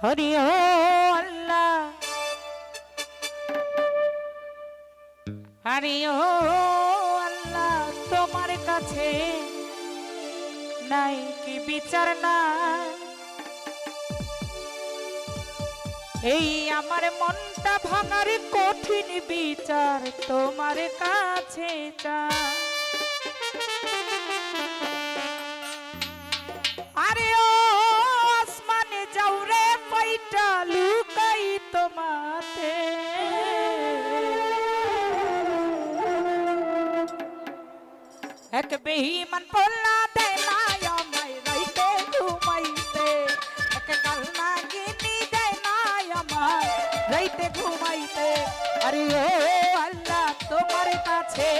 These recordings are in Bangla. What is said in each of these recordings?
হরি ও আল্লাহ। হরি ও আল্লাহ, তোমার কাছে নাই কি বিচার নাই? এই আমার মনটা ভাঙার কঠিন বিচার তোমার কাছে আরে ও লুকাইটা লুকাই তোমাতে? এক বেহিমান পোলা দেয় মায়া মাই রাইতে ঘুমাইতে। এক কালনা গিনি দেয় মাই রাইতে ঘুমাইতে। আরে ও আল্লাহ, তোমার কাছে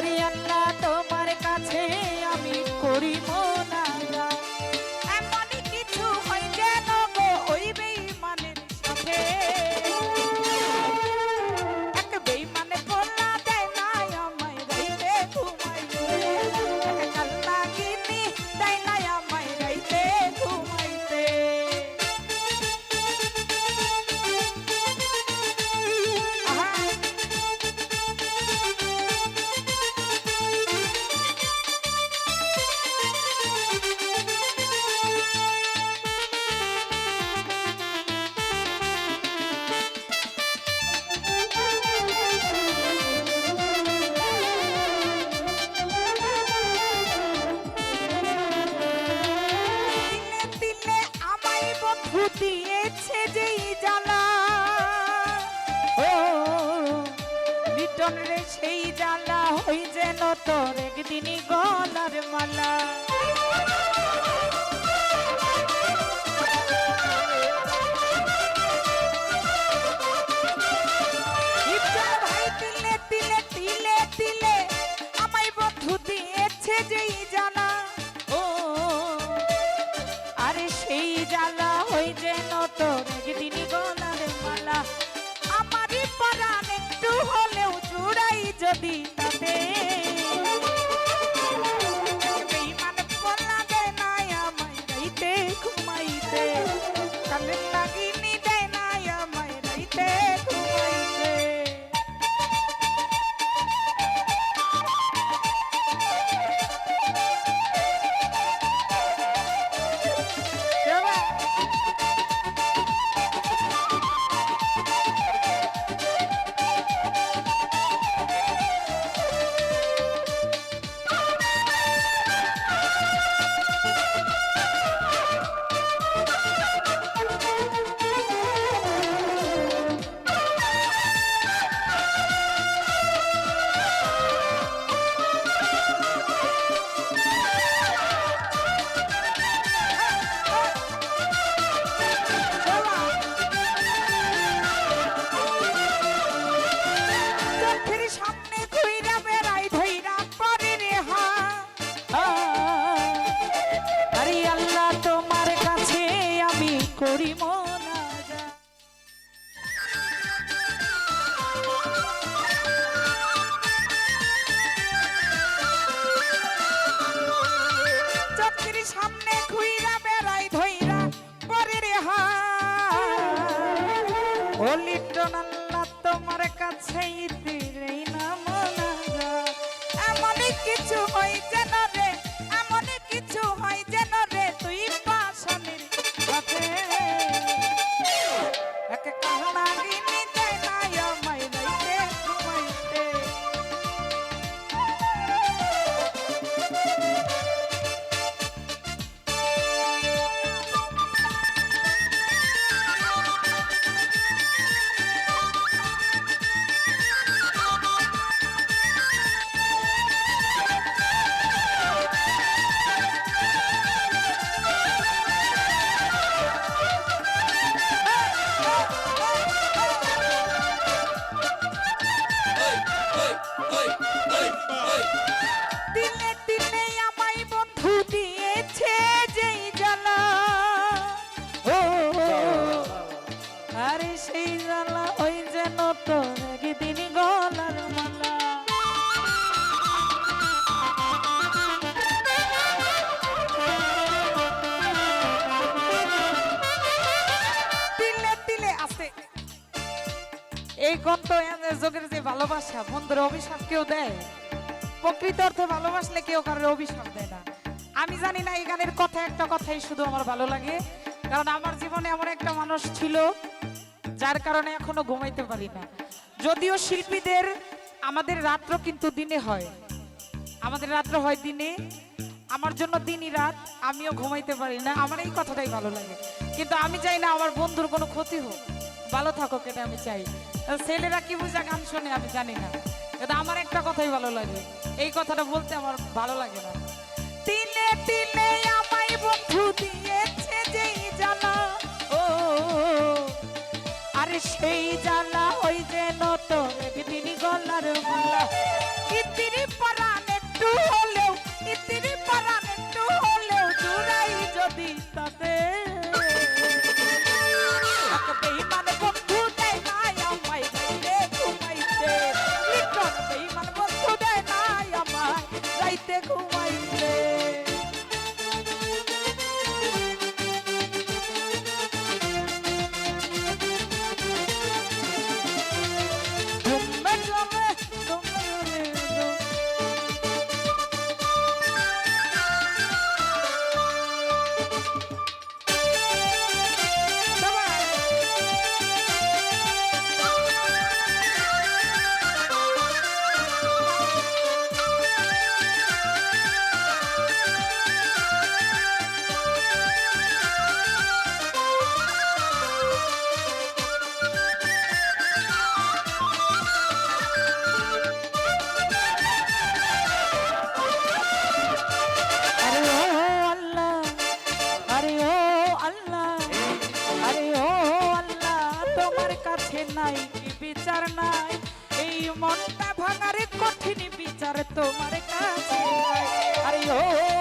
Maria. ফুটিয়েছে যেই জ্বালা। ও লিটন রে সেই জ্বালা হই যেন তোর একদিনই গলার মালা। दी আল্লাহ তোমার কাছে এই গন্ত যোগের যে ভালোবাসা, বন্ধুর অভিশাপ কেউ দেয়? প্রকৃত অর্থে ভালোবাসলে কেউ কারোর অভিশাপ দেয় না। আমি জানি না এই গানের কথা, একটা কথাই শুধু আমার ভালো লাগে। কারণ আমার জীবনে এমন একটা মানুষ ছিল, যার কারণে এখনও ঘুমাইতে পারি না। যদিও শিল্পীদের আমাদের রাত্র কিন্তু দিনে হয়। আমাদের রাত্র হয় দিনে। আমার জন্য দিনই রাত, আমিও ঘুমাইতে পারি না। আমার এই কথাটাই ভালো লাগে। কিন্তু আমি চাই না আমার বন্ধুর কোনো ক্ষতি হোক। ভালো থাকুক, এটা আমি চাই। ছেলেরা কি বুঝা গান শোনে আমি জানি না। কিন্তু আমার একটা কথাই ভালো লাগে। এই কথাটা বলতে আমার ভালো লাগে না। তিলে তিলে আমায় বন্ধু দিয়েছে যেই জানা ও, আরে সেই জ্বালা ওই যে নতুন একদিনই গলার মালা। ইতিরি পরাণ একটু বিচার তোমার কাছে আরে ও